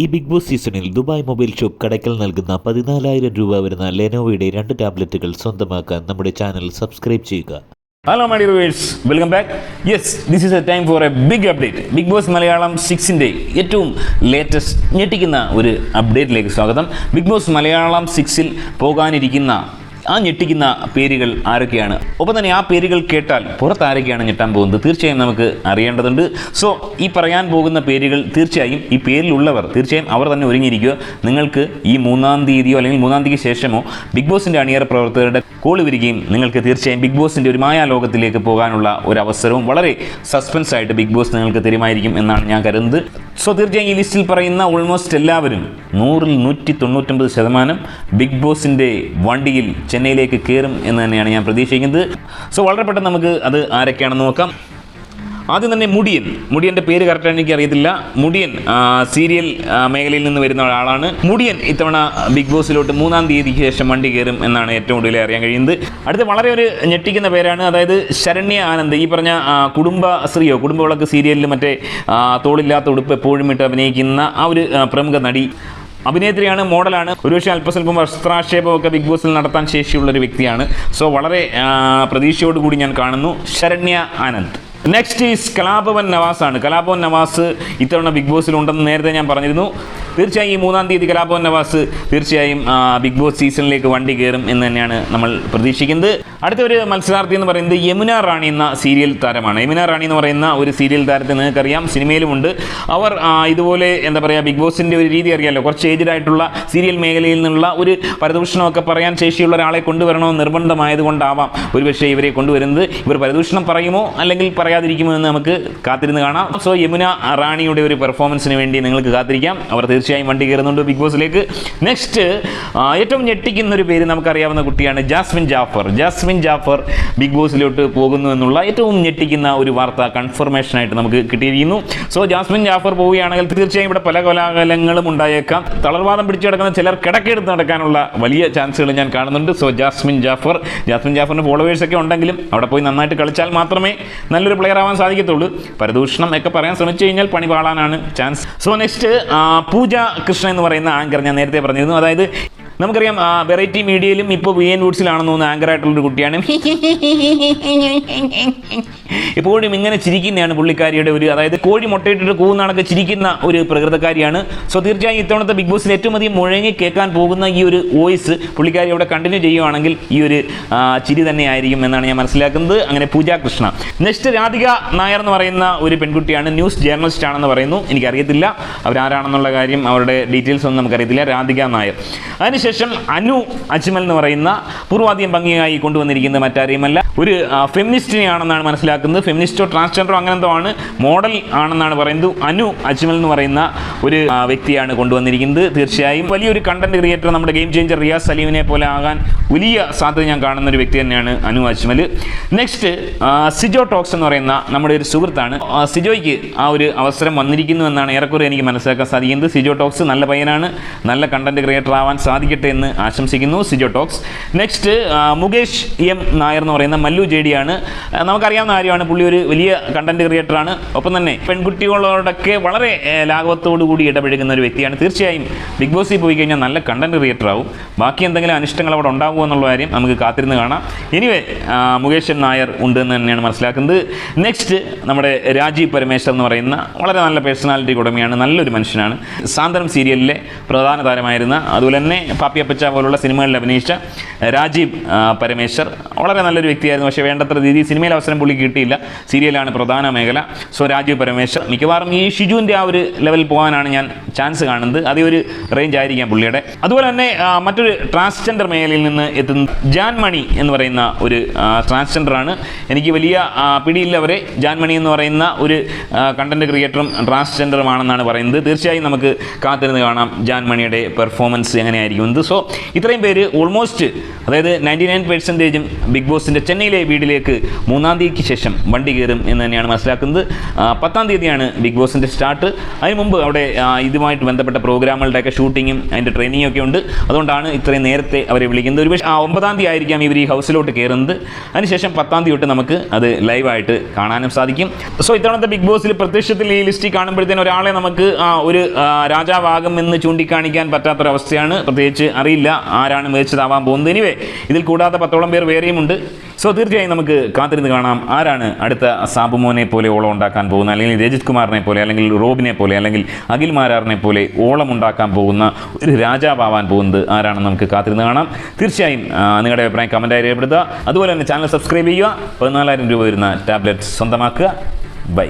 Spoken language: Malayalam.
ഈ ബിഗ് ബോസ് സീസണിൽ ദുബായ് മൊബൈൽ ഷോപ്പ് കടയ്ക്കൽ നൽകുന്ന പതിനാലായിരം രൂപ വരുന്ന ലെനോവയുടെ രണ്ട് ടാബ്ലറ്റുകൾ സ്വന്തമാക്കാൻ നമ്മുടെ ചാനൽ സബ്സ്ക്രൈബ് ചെയ്യുക. Hello my dear viewers welcome back yes this is a time for a big update Bigg Boss Malayalam സിക്സിന്റെ ഏറ്റവും ലേറ്റസ്റ്റ് ഞെട്ടിക്കുന്ന ഒരു അപ്ഡേറ്റിലേക്ക് സ്വാഗതം. ബിഗ് ബോസ് മലയാളം സിക്സിൽ പോകാനിരിക്കുന്ന ആ ഞെട്ടിക്കുന്ന പേരുകൾ ആരൊക്കെയാണ്? ഒപ്പം തന്നെ ആ പേരുകൾ കേട്ടാൽ പുറത്ത് ആരൊക്കെയാണ് ഞെട്ടാൻ പോകുന്നത്? തീർച്ചയായും നമുക്ക് അറിയേണ്ടതുണ്ട്. സോ ഈ പറയാൻ പോകുന്ന പേരുകൾ തീർച്ചയായും ഈ പേരിലുള്ളവർ തീർച്ചയായും അവർ തന്നെ ഒരുങ്ങിയിരിക്കുക. നിങ്ങൾക്ക് ഈ മൂന്നാം തീയതിയോ അല്ലെങ്കിൽ മൂന്നാം തീയതിക്ക് ശേഷമോ ബിഗ് ബോസിന്റെ അണിയറ പ്രവർത്തകരുടെ കോൾ വരികയും നിങ്ങൾക്ക് തീർച്ചയായും ബിഗ് ബോസിന്റെ ഒരു മായാലോകത്തിലേക്ക് പോകാനുള്ള ഒരു അവസരവും വളരെ സസ്പെൻസ് ആയിട്ട് ബിഗ് ബോസ് നിങ്ങൾക്ക് തരുമായിരിക്കും എന്നാണ് ഞാൻ കരുതുന്നത്. സോ തീർച്ചയായും ഈ ലിസ്റ്റിൽ പറയുന്ന ഓൾമോസ്റ്റ് എല്ലാവരും നൂറിൽ നൂറ്റി തൊണ്ണൂറ്റൊമ്പത് ശതമാനം ബിഗ് ബോസിന്റെ വണ്ടിയിൽ ചെന്നൈയിലേക്ക് കയറും എന്ന് തന്നെയാണ് ഞാൻ പ്രതീക്ഷിക്കുന്നത്. സോ വളരെ പെട്ടെന്ന് നമുക്ക് അത് ആരൊക്കെയാണെന്ന് നോക്കാം. ആദ്യം തന്നെ മുടിയൻ. മുടിയന്റെ പേര് കറക്റ്റാണ് എനിക്ക് അറിയത്തില്ല മുടിയൻ സീരിയൽ മേഖലയിൽ നിന്ന് വരുന്ന ഒരാളാണ്. മുടിയൻ ഇത്തവണ ബിഗ് ബോസിലോട്ട് മൂന്നാം തീയതിക്ക് ശേഷം വണ്ടി കയറും എന്നാണ് ഏറ്റവും കൂടുതൽ അറിയാൻ കഴിയുന്നത്. അടുത്ത വളരെ ഒരു ഞെട്ടിക്കുന്ന പേരാണ്. അതായത് ശരണ്യ ആനന്ദ്. ഈ പറഞ്ഞ കുടുംബശ്രീയോ കുടുംബവിളക്ക് സീരിയലിൽ മറ്റേ തോളില്ലാത്ത ഉടുപ്പ് എപ്പോഴും ഇട്ട് അഭിനയിക്കുന്ന ആ ഒരു പ്രമുഖ നടി. അഭിനേത്രിയാണ് മോഡലാണ്. ഒരുപക്ഷെ അല്പസ്വല്പം വസ്ത്രാക്ഷേപമൊക്കെ ബിഗ് ബോസിൽ നടത്താൻ ശേഷിയുള്ള ഒരു വ്യക്തിയാണ്. സോ വളരെ പ്രതീക്ഷയോടുകൂടി ഞാൻ കാണുന്നു. ശരണ്യ ആനന്ദ്. നെക്സ്റ്റ് ഈസ് കലാഭവൻ നവാസാണ്. കലാഭവൻ നവാസ് ഇത്തവണ ബിഗ് ബോസിൽ ഉണ്ടെന്ന് നേരത്തെ ഞാൻ പറഞ്ഞിരുന്നു. തീർച്ചയായും ഈ മൂന്നാം തീയതി കലാഭവൻ നവാസ് തീർച്ചയായും ബിഗ് ബോസ് സീസണിലേക്ക് വണ്ടി കയറും എന്ന് തന്നെയാണ് നമ്മൾ പ്രതീക്ഷിക്കുന്നത്. അടുത്ത ഒരു മത്സരാർത്ഥി എന്ന് പറയുന്നത് യമുന റാണി എന്ന സീരിയൽ താരമാണ്. യമുന റാണി എന്ന് പറയുന്ന ഒരു സീരിയൽ താരത്തെ നിങ്ങൾക്കറിയാം. സിനിമയിലുമുണ്ട്. അവർ ഇതുപോലെ എന്താ പറയുക ബിഗ് ബോസിന്റെ ഒരു രീതി അറിയാമല്ലോ കുറച്ച് ഏജ്ഡ് ആയിട്ടുള്ള സീരിയൽ മേഖലയിൽ നിന്നുള്ള ഒരു പരദൂഷണമൊക്കെ പറയാൻ ശേഷിയുള്ള ഒരാളെ കൊണ്ടുവരണമെന്ന് നിർബന്ധമായതുകൊണ്ടാവാം ഒരുപക്ഷെ ഇവരെ കൊണ്ടുവരുന്നത്. ഇവർ പരദൂഷണം പറയുമോ അല്ലെങ്കിൽ പറയാതിരിക്കുമോ എന്ന് നമുക്ക് കാത്തിരുന്ന് കാണാം. സോ യമുന റാണിയുടെ ഒരു പെർഫോമൻസിന് വേണ്ടി നിങ്ങൾക്ക് കാത്തിരിക്കാം. അവർ തീർച്ചയായും വണ്ടി കയറുന്നുണ്ട് ബിഗ് ബോസിലേക്ക് നെക്സ്റ്റ് ഏറ്റവും ഞെട്ടിക്കുന്ന ഒരു പേര് നമുക്കറിയാവുന്ന കുട്ടിയാണ് Jasmine Jafar. Jasmine Jafar Bigg ബോസിലോട്ട് പോകുന്നു എന്നുള്ള ഏറ്റവും ഞെട്ടിക്കുന്ന ഒരു വാർത്ത കൺഫർമേഷൻ ആയിട്ട് നമുക്ക് കിട്ടിയിരിക്കുന്നു. സോ ജാസ്മിൻ ജാഫർ പോവുകയാണെങ്കിൽ തീർച്ചയായും ഇവിടെ പല കോലാഹലങ്ങളും ഉണ്ടായേക്കാം. തളർവാദം പിടിച്ചു കിടക്കുന്ന ചിലർ കിടക്കെടുത്ത് നടക്കാനുള്ള വലിയ ചാൻസുകൾ ഞാൻ കാണുന്നുണ്ട്. സോ ജാസ്മിൻ ജാഫർ ജാസ്മിൻ ജാഫറിന് ഫോളോവേഴ്സ് ഒക്കെ ഉണ്ടെങ്കിലും അവിടെ പോയി നന്നായിട്ട് കളിച്ചാൽ മാത്രമേ നല്ലൊരു പ്ലെയർ ആവാൻ സാധിക്കത്തുള്ളൂ. പരദൂഷണം ഒക്കെ പറയാൻ ശ്രമിച്ചു കഴിഞ്ഞാൽ പണി പാളാനാണ് chance so next Pooja Krishna എന്ന് പറയുന്ന ആങ്കർ ഞാൻ നേരത്തെ പറഞ്ഞിരുന്നു. അതായത് നമുക്കറിയാം വെറൈറ്റി മീഡിയയിലും ഇപ്പോൾ വി എൻ വുഡ്സിലാണെന്ന് തോന്നുന്നു ആങ്കർ ആയിട്ടുള്ളൊരു കുട്ടിയാണ്. എപ്പോഴും ഇങ്ങനെ ചിരിക്കുന്നതാണ് പുള്ളിക്കാരിയുടെ ഒരു അതായത് കോഴി മുട്ടയിട്ടിട്ട് കൂവുന്നാണൊക്കെ ചിരിക്കുന്ന ഒരു പ്രകൃതക്കാരിയാണ്. സോ തീർച്ചയായും ഇത്തവണത്തെ ബിഗ് ബോസിൽ ഏറ്റവും അധികം മുഴങ്ങി കേൾക്കാൻ പോകുന്ന ഈ ഒരു വോയിസ് പുള്ളിക്കാരി അവിടെ കണ്ടിന്യൂ ചെയ്യുവാണെങ്കിൽ ഈ ഒരു ചിരി തന്നെ ആയിരിക്കും എന്നാണ് ഞാൻ മനസ്സിലാക്കുന്നത്. അങ്ങനെ പൂജ കൃഷ്ണ. നെക്സ്റ്റ് രാധിക നായർ എന്ന് പറയുന്ന ഒരു പെൺകുട്ടിയാണ്. ന്യൂസ് ജേർണലിസ്റ്റ് ആണെന്ന് പറയുന്നു. എനിക്കറിയത്തില്ല. അവരാരാണെന്നുള്ള കാര്യം അവരുടെ ഡീറ്റെയിൽസ് ഒന്നും നമുക്കറിയത്തില്ല. രാധിക നായർ. അതിനുശേഷം അനു അജ്മൽ എന്ന് പറയുന്ന പൂർവാധികം ഭംഗിയായി കൊണ്ടുവന്നിരിക്കുന്ന മറ്റാരെയുമല്ല. ഒരു ഫെമിനിസ്റ്റിനെയാണെന്നാണ് മനസ്സിലാക്കുന്നത്. ഫെമിനിസ്റ്റോ ട്രാൻസ്ജെൻഡറോ അങ്ങനെ എന്തോ ആണ്. മോഡൽ ആണെന്നാണ് പറയുന്നത്. അനു അജ്മൽ എന്ന് പറയുന്ന ഒരു വ്യക്തിയാണ് കൊണ്ടുവന്നിരിക്കുന്നത്. തീർച്ചയായും വലിയൊരു കണ്ടന്റ് ക്രിയേറ്റർ നമ്മുടെ ഗെയിം ചേഞ്ചർ റിയാസ് സലീമിനെ പോലെ ആകാൻ വലിയ സാധ്യത ഞാൻ കാണുന്ന ഒരു വ്യക്തി തന്നെയാണ് അനു അജ്മൽ. നെക്സ്റ്റ് സിജോ ടോക്സ് എന്ന് പറയുന്ന നമ്മുടെ ഒരു സുഹൃത്താണ്. സിജോയ്ക്ക് ആ ഒരു അവസരം വന്നിരിക്കുന്നു എന്നാണ് ഏറെക്കുറെ എനിക്ക് മനസ്സിലാക്കാൻ സാധിക്കുന്നത്. സിജോ ടോക്സ് നല്ല പയ്യനാണ്. നല്ല കണ്ടന്റ് ക്രിയേറ്റർ ആവാൻ സാധിക്കട്ടെ എന്ന് ആശംസിക്കുന്നു Sijo Talks. Next Mukesh M Nair എന്ന് പറയുന്ന മല്ലു ജെ ഡി ആണ്. നമുക്കറിയാവുന്ന കാര്യമാണ് പുള്ളി ഒരു വലിയ കണ്ടന്റ് ക്രിയേറ്ററാണ് ഒപ്പം തന്നെ പെൺകുട്ടികളോടൊക്കെ വളരെ കൂടി ഇടപഴകുന്ന ഒരു വ്യക്തിയാണ്. തീർച്ചയായും ബിഗ് ബോസിൽ പോയി കഴിഞ്ഞാൽ നല്ല കണ്ടന്റ് ക്രിയേറ്റർ ആവും. ബാക്കി എന്തെങ്കിലും അനിഷ്ടങ്ങൾ അവിടെ ഉണ്ടാവുമോ എന്നുള്ള കാര്യം നമുക്ക് കാത്തിരുന്ന് കാണാം. എനിവേ മുകേഷൻ നായർ ഉണ്ട് എന്ന് തന്നെയാണ് മനസ്സിലാക്കുന്നത്. നെക്സ്റ്റ് നമ്മുടെ രാജീവ് പരമേശ്വർ എന്ന് പറയുന്ന വളരെ നല്ല പേഴ്സണാലിറ്റി ഉടമയാണ് നല്ലൊരു മനുഷ്യനാണ്. സാന്ത്വനം സീരിയലിലെ പ്രധാന താരമായിരുന്ന അതുപോലെ തന്നെ പാപ്പിയപ്പച്ച പോലുള്ള സിനിമകളിൽ അഭിനയിച്ച രാജീവ് പരമേശ്വർ. വളരെ നല്ലൊരു വ്യക്തിയായിരുന്നു. പക്ഷേ വേണ്ടത്ര രീതിയിൽ സിനിമയിൽ അവസരം പുള്ളി കിട്ടിയില്ല. സീരിയലാണ് പ്രധാന മേഖല. സോ രാജീവ് പരമേശ്വർ. മിക്കവാറും ഈ ഷിജുവിന്റെ ആ ഒരു ലെവലിൽ പോകാനാണ് ഞാൻ ചാൻസ് കാണുന്നത്. അതേ ഒരു റേഞ്ച് ആയിരിക്കാം പുള്ളിയുടെ. അതുപോലെ തന്നെ മറ്റൊരു ട്രാൻസ്ജെൻഡർ മേഖലയിൽ നിന്ന് എത്തുന്ന ജാൻമണി എന്ന് പറയുന്ന ഒരു ട്രാൻസ്ജെൻഡറാണ് എനിക്ക് വലിയ പിടിയില്ലവരെ ജാൻമണി എന്ന് പറയുന്ന ഒരു കണ്ടന്റ് ക്രിയേറ്ററും ട്രാൻസ്ജെൻഡറുമാണെന്നാണ് പറയുന്നത്. തീർച്ചയായും നമുക്ക് കാത്തിരുന്ന് കാണാം ജാൻമണിയുടെ പെർഫോമൻസ് എങ്ങനെയായിരിക്കും. സോ ഇത്രയും പേര് ഓൾമോസ്റ്റ് അതായത് നയന്റി നയൻ പെർസെന്റേജും ബിഗ് ബോസിന്റെ ചെന്നൈ ചെന്നൈയിലെ വീടിലേക്ക് മൂന്നാം തീയതിക്ക് ശേഷം വണ്ടി കയറും എന്ന് തന്നെയാണ് മനസ്സിലാക്കുന്നത്. പത്താം തീയതിയാണ് ബിഗ് ബോസിന്റെ സ്റ്റാർട്ട്. അതിന് മുമ്പ് അവിടെ ഇതുമായിട്ട് ബന്ധപ്പെട്ട പ്രോഗ്രാമുകളുടെയൊക്കെ ഷൂട്ടിങ്ങും അതിന്റെ ട്രെയിനിങ്ങും ഒക്കെ ഉണ്ട്. അതുകൊണ്ടാണ് ഇത്രയും നേരത്തെ അവരെ വിളിക്കുന്നത്. ഒരു പക്ഷേ ഒമ്പതാം തീയതി ആയിരിക്കാം ഇവർ ഈ ഹൗസിലോട്ട് കയറുന്നത്. അതിനുശേഷം പത്താം തീയതി തൊട്ട് നമുക്ക് അത് ലൈവായിട്ട് കാണാനും സാധിക്കും. സോ ഇത്തവണത്തെ ബിഗ് ബോസിൽ പ്രത്യക്ഷത്തിൽ ഈ ലിസ്റ്റിൽ കാണുമ്പോഴത്തേനും ഒരാളെ നമുക്ക് ഒരു രാജാവാകും എന്ന് ചൂണ്ടിക്കാണിക്കാൻ പറ്റാത്തൊരവസ്ഥയാണ്. പ്രത്യേകിച്ച് അറിയില്ല ആരാണ് മികച്ചതാവാൻ പോകുന്നത്. എനിവേ ഇതിൽ കൂടാതെ പത്തോളം പേർ വേറെയും ഉണ്ട് സോ തീർച്ചയായും നമുക്ക് കാത്തിരുന്ന് കാണാം. ആരാണ് അടുത്ത സാബുമോനെ പോലെ ഓളം ഉണ്ടാക്കാൻ പോകുന്ന അല്ലെങ്കിൽ രജിത് കുമാറിനെ പോലെ അല്ലെങ്കിൽ റോബിനെ പോലെ അല്ലെങ്കിൽ അഖിൽ മാരാറിനെ പോലെ ഓളം ഉണ്ടാക്കാൻ പോകുന്ന ഒരു രാജാവാൻ പോകുന്നത് ആരാണെന്ന് നമുക്ക് കാത്തിരുന്ന് കാണാം. തീർച്ചയായും നിങ്ങളുടെ അഭിപ്രായം കമന്റായി രേഖപ്പെടുത്തുക. അതുപോലെ തന്നെ ചാനൽ സബ്സ്ക്രൈബ് ചെയ്യുക. പതിനാലായിരം രൂപ വരുന്ന ടാബ്ലറ്റ് സ്വന്തമാക്കുക. ബൈ